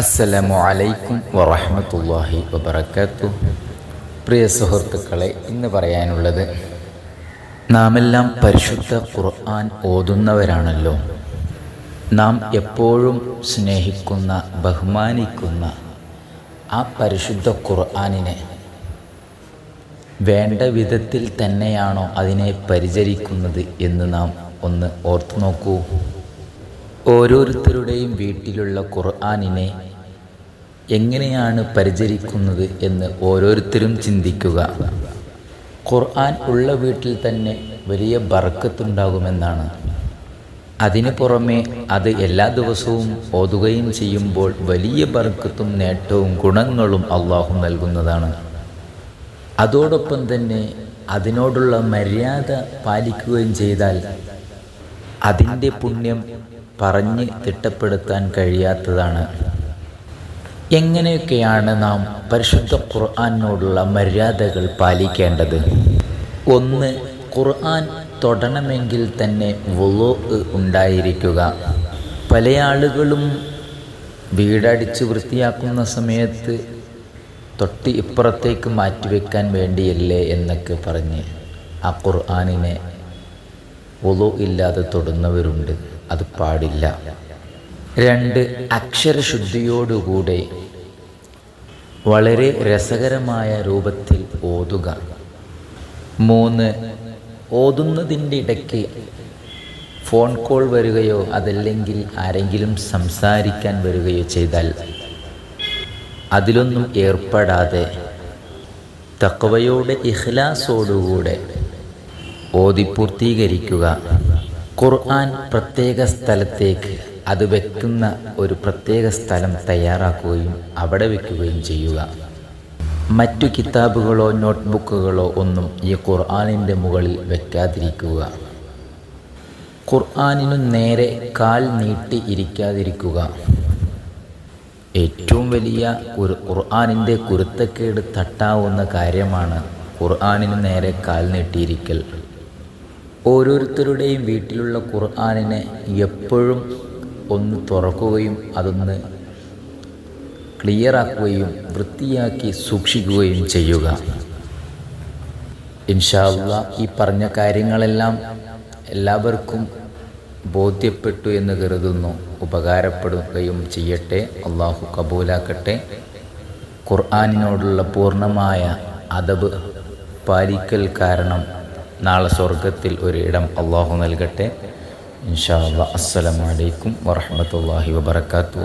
അസ്സലാമു അലൈക്കും വറഹമത്തല്ലാഹി പ്രിയ സുഹൃത്തുക്കളെ ഇന്ന് പറയാനുള്ളത് നാമെല്ലാം പരിശുദ്ധ ഖുർആൻ ഓതുന്നവരാണല്ലോ. നാം എപ്പോഴും സ്നേഹിക്കുന്ന ബഹുമാനിക്കുന്ന ആ പരിശുദ്ധ ഖുർആാനിനെ വേണ്ട വിധത്തിൽ തന്നെയാണോ അതിനെ പരിചരിക്കുന്നത് എന്ന് നാം ഒന്ന് ഓർത്തു നോക്കൂ. ഓരോരുത്തരുടെയും വീട്ടിലുള്ള ഖുർആാനിനെ എങ്ങനെയാണ് പരിചരിക്കുന്നത് എന്ന് ഓരോരുത്തരും ചിന്തിക്കുക. ഖുർആൻ ഉള്ള വീട്ടിൽ തന്നെ വലിയ ബർക്കത്തുണ്ടാകുമെന്നാണ്. അതിനു പുറമെ അത് എല്ലാ ദിവസവും ഓതുകയും ചെയ്യുമ്പോൾ വലിയ ബർക്കത്തും നേട്ടവും ഗുണങ്ങളും അള്ളാഹു നൽകുന്നതാണ്. അതോടൊപ്പം തന്നെ അതിനോടുള്ള മര്യാദ പാലിക്കുകയും ചെയ്താൽ അതിന്റെ പുണ്യം പറഞ്ഞ് തിട്ടപ്പെടുത്താൻ കഴിയാത്തതാണ്. എങ്ങനെയൊക്കെയാണ് നാം പരിശുദ്ധ ഖുർആാനോടുള്ള മര്യാദകൾ പാലിക്കേണ്ടത്? ഒന്ന് ഖുർആൻ തൊടണമെങ്കിൽ തന്നെ വുളോ ഉണ്ടായിരിക്കുക. പല ആളുകളും വീടടിച്ച് വൃത്തിയാക്കുന്ന സമയത്ത് തൊട്ട് ഇപ്പുറത്തേക്ക് മാറ്റിവെക്കാൻ വേണ്ടിയല്ലേ എന്നൊക്കെ പറഞ്ഞ് ആ ഖുർആാനിനെ വുളോ ഇല്ലാതെ തൊടുന്നവരുണ്ട്. അത് പാടില്ല. രണ്ട് അക്ഷരശുദ്ധിയോടുകൂടെ വളരെ രസകരമായ രൂപത്തിൽ ഓതുക. മൂന്ന് ഓതുന്നതിന്റെ ഇടയ്ക്ക് ഫോൺ കോൾ വരികയോ അതല്ലെങ്കിൽ ആരെങ്കിലും സംസാരിക്കാൻ വരികയോ ചെയ്താൽ അതിലൊന്നും ഏർപ്പെടാതെ തക്കവയോടെ ഇഖ്ലാസോടുകൂടെ ഓതി പൂർത്തീകരിക്കുക. ഖുർആൻ പ്രത്യേക സ്ഥലത്തേക്ക് അത് വെക്കുന്ന ഒരു പ്രത്യേക സ്ഥലം തയ്യാറാക്കുകയും അവിടെ വെക്കുകയും ചെയ്യുക. മറ്റു കിതാബുകളോ നോട്ട്ബുക്കുകളോ ഒന്നും ഈ ഖുർആാനിന്റെ മുകളിൽ വെക്കാതിരിക്കുക. ഖുർആാനിനു നേരെ കാൽ നീട്ടി ഇരിക്കാതിരിക്കുക. ഏറ്റവും വലിയ ഒരു ഖുർആാനിന്റെ കുരുത്തക്കേട് തട്ടാവുന്ന കാര്യമാണ് ഖുർആാനിന് നേരെ കാൽ നീട്ടിയിരിക്കൽ. ഓരോരുത്തരുടെയും വീട്ടിലുള്ള ഖുർആാനിനെ എപ്പോഴും ഒന്ന് തുറക്കുകയും അതൊന്ന് ക്ലിയറാക്കുകയും വൃത്തിയാക്കി സൂക്ഷിക്കുകയും ചെയ്യുക. ഇൻഷാല്ല ഈ പറഞ്ഞ കാര്യങ്ങളെല്ലാം എല്ലാവർക്കും ബോധ്യപ്പെട്ടു എന്ന് കരുതുന്നു. ഉപകാരപ്പെടുകയും ചെയ്യട്ടെ. അള്ളാഹു കബൂലാക്കട്ടെ. ഖുർആാനിനോടുള്ള പൂർണമായ അതബ് പാലിക്കൽ കാരണം നാളെ സ്വർഗത്തിൽ ഒരു ഇടം അള്ളാഹു നൽകട്ടെ. ഇൻഷാ അല്ലാ അസ്സലാമലൈക്കും വറഹമത്തല്ലാഹി വബർക്കാത്തു